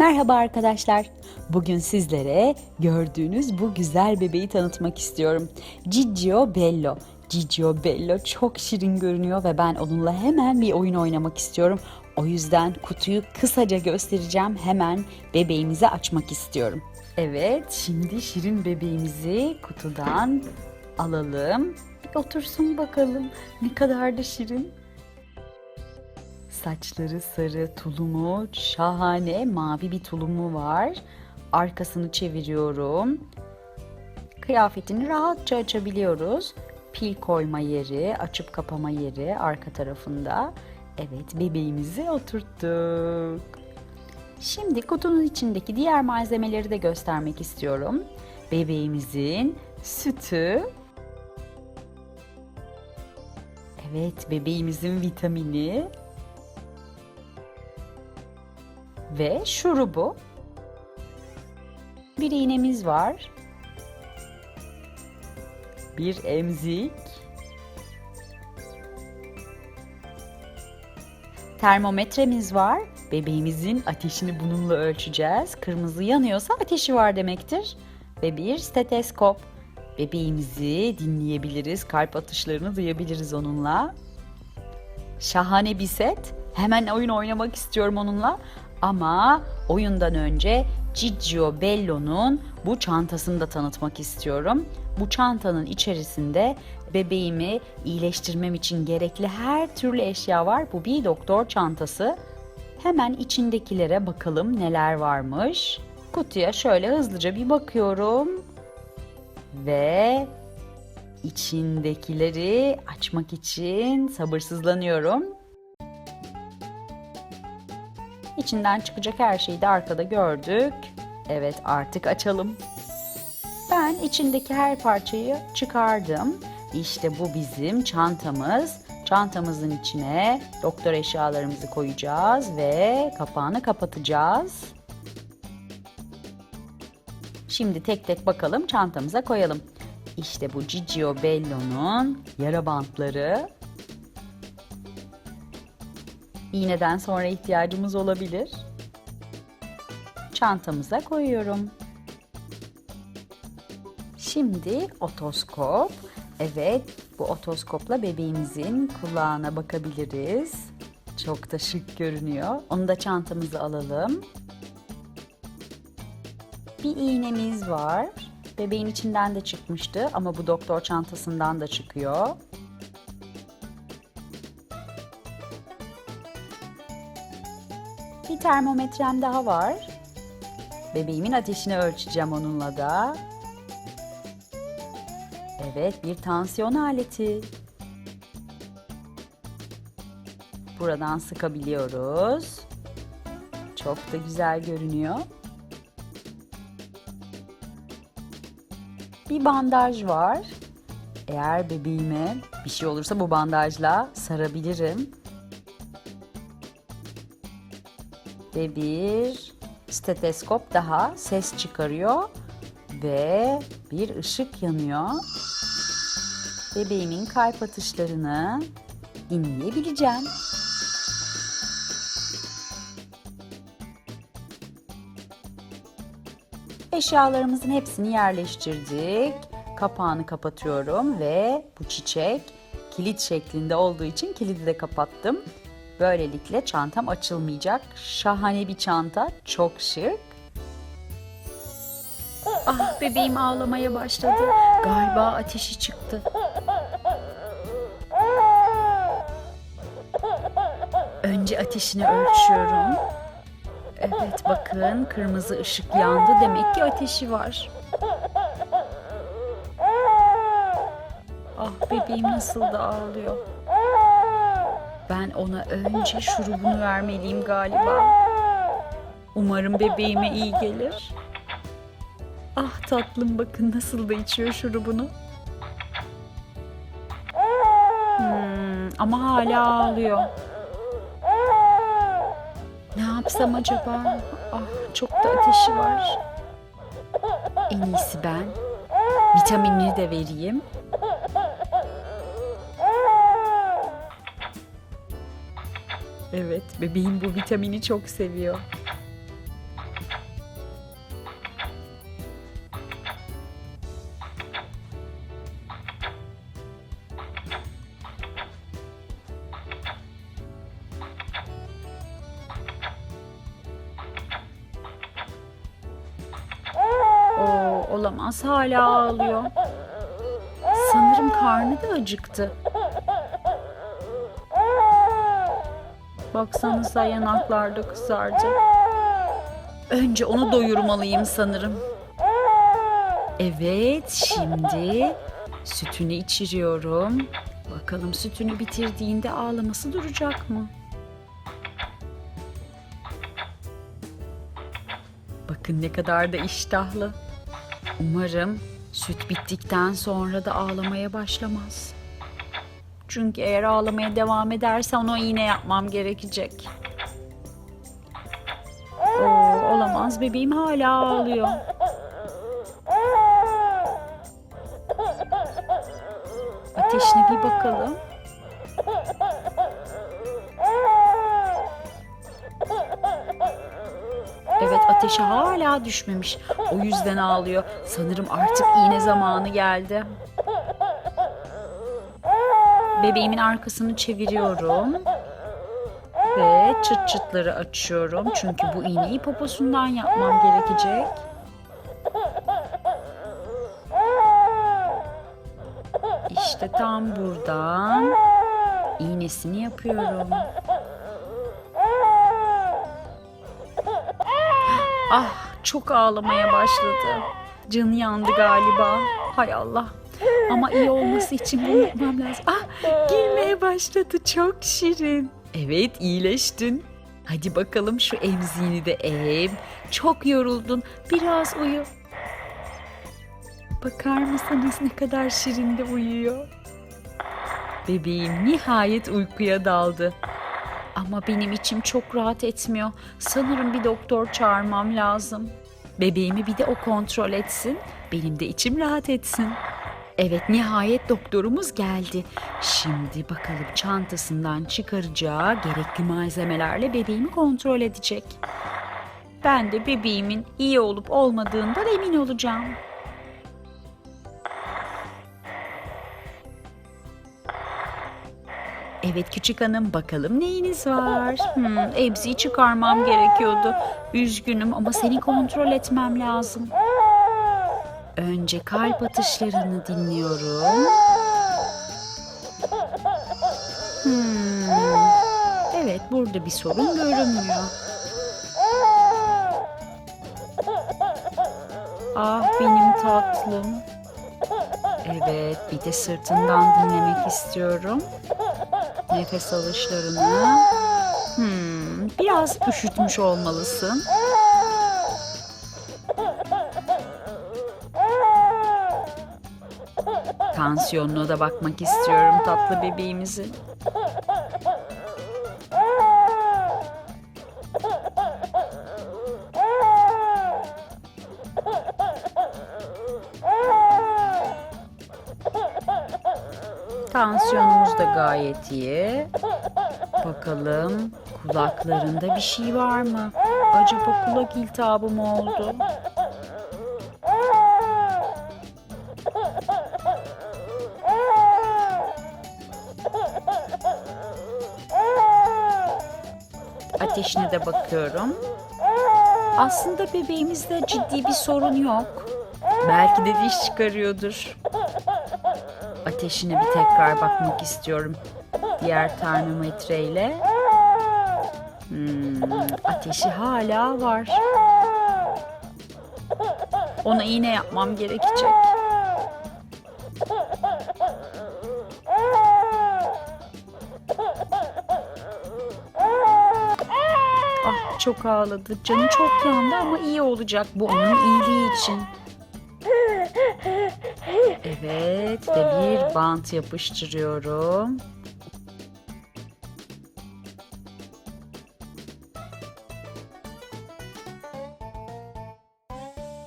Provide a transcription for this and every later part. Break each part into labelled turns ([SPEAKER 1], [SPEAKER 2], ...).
[SPEAKER 1] Merhaba arkadaşlar. Bugün sizlere gördüğünüz bu güzel bebeği tanıtmak istiyorum. Ciccio Bello. Ciccio Bello çok şirin görünüyor ve ben onunla hemen bir oyun oynamak istiyorum. O yüzden kutuyu kısaca göstereceğim. Hemen bebeğimizi açmak istiyorum. Evet, şimdi şirin bebeğimizi kutudan alalım. Bir otursun bakalım. Ne kadar da şirin. Saçları sarı, tulumu şahane, mavi bir tulumu var. Arkasını çeviriyorum. Kıyafetini rahatça açabiliyoruz. Pil koyma yeri, açıp kapama yeri arka tarafında. Evet, bebeğimizi oturttuk. Şimdi kutunun içindeki diğer malzemeleri de göstermek istiyorum. Bebeğimizin sütü, Evet, bebeğimizin vitamini ve şurubu. Bir iğnemiz var. Bir emzik. Termometremiz var. Bebeğimizin ateşini bununla ölçeceğiz. Kırmızı yanıyorsa ateşi var demektir. Ve bir steteskop. Bebeğimizi dinleyebiliriz, kalp atışlarını duyabiliriz onunla. Şahane bir set. Hemen oyun oynamak istiyorum onunla. Ama oyundan önce Ciccio Bello'nun bu çantasını da tanıtmak istiyorum. Bu çantanın içerisinde bebeğimi iyileştirmem için gerekli her türlü eşya var. Bu bir doktor çantası. Hemen içindekilere bakalım neler varmış. Kutuya şöyle hızlıca bir bakıyorum. Ve içindekileri açmak için sabırsızlanıyorum. İçinden çıkacak her şeyi de arkada gördük. Evet artık açalım. Ben içindeki her parçayı çıkardım. İşte bu bizim çantamız. Çantamızın içine doktor eşyalarımızı koyacağız ve kapağını kapatacağız. Şimdi tek tek bakalım çantamıza koyalım. İşte bu Ciccio Bello'nun yara bantları. İğneden sonra ihtiyacımız olabilir. Çantamıza koyuyorum. Şimdi otoskop. Evet, bu otoskopla bebeğimizin kulağına bakabiliriz. Çok da şık görünüyor. Onu da çantamıza alalım. Bir iğnemiz var. Bebeğin içinden de çıkmıştı ama bu doktor çantasından da çıkıyor. Termometrem daha var. Bebeğimin ateşini ölçeceğim onunla da. Evet, bir tansiyon aleti. Buradan sıkabiliyoruz. Çok da güzel görünüyor. Bir bandaj var. Eğer bebeğime bir şey olursa bu bandajla sarabilirim. Ve bir steteskop daha ses çıkarıyor ve bir ışık yanıyor. Bebeğimin kalp atışlarını dinleyebileceğim. Eşyalarımızın hepsini yerleştirdik. Kapağını kapatıyorum ve bu çiçek kilit şeklinde olduğu için kilidi de kapattım. Böylelikle çantam açılmayacak. Şahane bir çanta, çok şık. Ah bebeğim ağlamaya başladı. Galiba ateşi çıktı. Önce ateşini ölçüyorum. Evet bakın kırmızı ışık yandı. Demek ki ateşi var. Ah bebeğim nasıl da ağlıyor. Ben ona önce şurubunu vermeliyim galiba. Umarım bebeğime iyi gelir. Ah tatlım bakın nasıl da içiyor şurubunu. Hmm, ama hala ağlıyor. Ne yapsam acaba? Ah çok da ateşi var. En iyisi ben vitaminini de vereyim. Evet, bebeğim bu vitamini çok seviyor. Olamaz hala ağlıyor. Sanırım karnı da acıktı. Baksanıza yanaklarda kızardı. Önce onu doyurmalıyım sanırım. Evet, şimdi sütünü içiriyorum. Bakalım sütünü bitirdiğinde ağlaması duracak mı? Bakın ne kadar da iştahlı. Umarım süt bittikten sonra da ağlamaya başlamaz. Çünkü eğer ağlamaya devam ederse ona iğne yapmam gerekecek. Oo, olamaz bebeğim hala ağlıyor. Ateşine bir bakalım. Evet ateşi hala düşmemiş. O yüzden ağlıyor. Sanırım artık iğne zamanı geldi. Bebeğimin arkasını çeviriyorum. Ve çıt çıtları açıyorum. Çünkü bu iğneyi poposundan yapmam gerekecek. İşte tam buradan iğnesini yapıyorum. Ah çok ağlamaya başladı. Canı yandı galiba. Hay Allah. Ama iyi olması için bunu yapmam lazım. Ah gülmeye başladı çok şirin. Evet iyileştin. Hadi bakalım şu emziğini de em. Çok yoruldun. Biraz uyu. Bakar mısınız ne kadar şirin de uyuyor. Bebeğim nihayet uykuya daldı. Ama benim içim çok rahat etmiyor. Sanırım bir doktor çağırmam lazım. Bebeğimi bir de o kontrol etsin. Benim de içim rahat etsin. Evet nihayet doktorumuz geldi. Şimdi bakalım çantasından çıkaracağı gerekli malzemelerle bebeğimi kontrol edecek. Ben de bebeğimin iyi olup olmadığından emin olacağım. Evet küçük hanım bakalım neyiniz var? Hmm, emziği çıkarmam gerekiyordu. Üzgünüm ama seni kontrol etmem lazım. Önce kalp atışlarını dinliyorum. Hmm, evet burada bir sorun görünmüyor. Ah benim tatlım. Evet bir de sırtından dinlemek istiyorum. Nefes alışlarını. Hmm, biraz üşütmüş olmalısın. Tansiyonuna da bakmak istiyorum tatlı bebeğimizin. Tansiyonumuz da gayet iyi. Bakalım kulaklarında bir şey var mı? Acaba kulak iltihabı mı oldu? Ateşine de bakıyorum. Aslında bebeğimizde ciddi bir sorun yok. Belki de diş çıkarıyordur. Ateşine bir tekrar bakmak istiyorum. Diğer termometreyle. Hmm, ateşi hala var. Ona iğne yapmam gerekecek. Çok ağladı. Canı çok yandı ama iyi olacak. Bu onun iyiliği için. Evet ve bir bant yapıştırıyorum.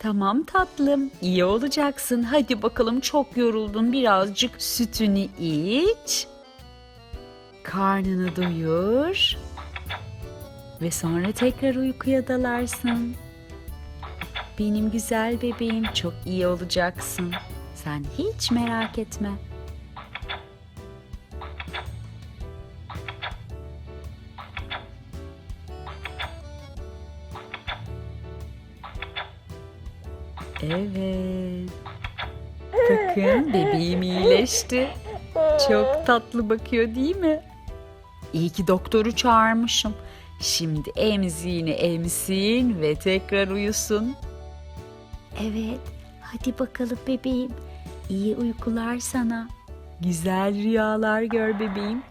[SPEAKER 1] Tamam tatlım, iyi olacaksın. Hadi bakalım çok yoruldun. Birazcık sütünü iç. Karnını doyur. Ve sonra tekrar uykuya dalarsın. Benim güzel bebeğim çok iyi olacaksın. Sen hiç merak etme. Evet. Bakın bebeğim iyileşti. Çok tatlı bakıyor değil mi? İyi ki doktoru çağırmışım. Şimdi emziğini emsin ve tekrar uyusun. Evet, hadi bakalım bebeğim. İyi uykular sana. Güzel rüyalar gör bebeğim.